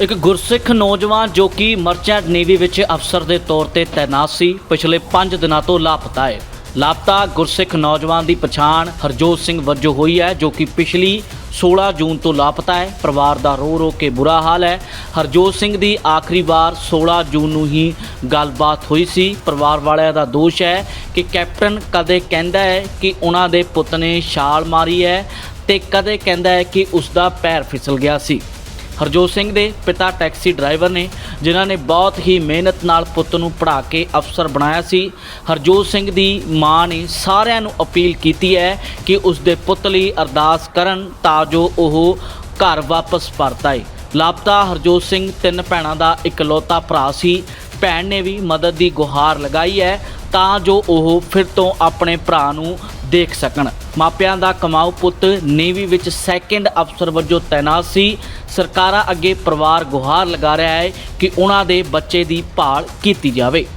ਇੱਕ ਗੁਰਸਿੱਖ ਨੌਜਵਾਨ ਜੋ ਕਿ ਮਰਚੈਂਟ ਨੇਵੀ ਵਿੱਚ ਅਫਸਰ ਦੇ ਤੌਰ ਤੇ ਤੈਨਾਤ ਸੀ, ਪਿਛਲੇ 5 ਦਿਨਾਂ ਤੋਂ ਲਾਪਤਾ ਹੈ। ਲਾਪਤਾ ਗੁਰਸਿੱਖ ਨੌਜਵਾਨ ਦੀ ਪਛਾਣ ਹਰਜੋਤ ਸਿੰਘ ਵਜੋਂ ਹੋਈ ਹੈ, ਜੋ ਕਿ ਪਿਛਲੀ 16 ਜੂਨ ਤੋਂ ਲਾਪਤਾ ਹੈ। ਪਰਿਵਾਰ ਦਾ ਰੋ ਰੋ ਕੇ ਬੁਰਾ ਹਾਲ ਹੈ। ਹਰਜੋਤ ਸਿੰਘ ਦੀ ਆਖਰੀ ਵਾਰ 16 ਜੂਨ ਨੂੰ ਹੀ ਗੱਲਬਾਤ ਹੋਈ ਸੀ। ਪਰਿਵਾਰ ਵਾਲਿਆਂ ਦਾ ਦੋਸ਼ ਹੈ ਕਿ ਕੈਪਟਨ ਕਦੇ ਕਹਿੰਦਾ ਹੈ ਕਿ ਉਹਨਾਂ ਦੇ ਪੁੱਤ ਨੇ ਛਾਲ ਮਾਰੀ ਹੈ ਤੇ ਕਦੇ ਕਹਿੰਦਾ ਹੈ ਕਿ ਉਸ ਦਾ ਪੈਰ ਫਿਸਲ ਗਿਆ ਸੀ। ਹਰਜੋਤ ਸਿੰਘ ਦੇ ਪਿਤਾ ਟੈਕਸੀ ਡਰਾਈਵਰ ਨੇ, ਜਿਨ੍ਹਾਂ ਨੇ ਬਹੁਤ ਹੀ ਮਿਹਨਤ ਨਾਲ ਪੁੱਤ ਨੂੰ ਪੜ੍ਹਾ ਕੇ ਅਫਸਰ ਬਣਾਇਆ ਸੀ। ਹਰਜੋਤ ਸਿੰਘ ਦੀ ਮਾਂ ਨੇ ਸਾਰਿਆਂ ਨੂੰ ਅਪੀਲ ਕੀਤੀ ਹੈ ਕਿ ਉਸ ਦੇ ਪੁੱਤ ਲਈ ਅਰਦਾਸ ਕਰਨ ਤਾਂ ਜੋ ਉਹ ਘਰ ਵਾਪਸ ਪਰਤ ਆਏ ਲਾਪਤਾ ਹਰਜੋਤ ਸਿੰਘ ਤਿੰਨ ਭੈਣਾਂ ਦਾ ਇਕਲੌਤਾ ਭਰਾ ਸੀ। ਭੈਣ ਨੇ ਵੀ ਮਦਦ ਦੀ ਗੁਹਾਰ ਲਗਾਈ ਹੈ ਤਾਂ ਜੋ ਉਹ ਫਿਰ ਤੋਂ ਆਪਣੇ ਭਰਾ ਨੂੰ ਦੇਖ ਸਕਣ। ਮਾਪਿਆਂ ਦਾ ਕਮਾਊ ਪੁੱਤ ਨੇਵੀ ਵਿੱਚ ਸੈਕੰਡ ਅਫਸਰ ਵਜੋਂ ਤਾਇਨਾਤ ਸੀ। ਸਰਕਾਰਾਂ ਅੱਗੇ ਪਰਿਵਾਰ ਗੁਹਾਰ ਲਗਾ ਰਿਹਾ ਹੈ ਕਿ ਉਹਨਾਂ ਦੇ ਬੱਚੇ ਦੀ ਭਾਲ ਕੀਤੀ ਜਾਵੇ।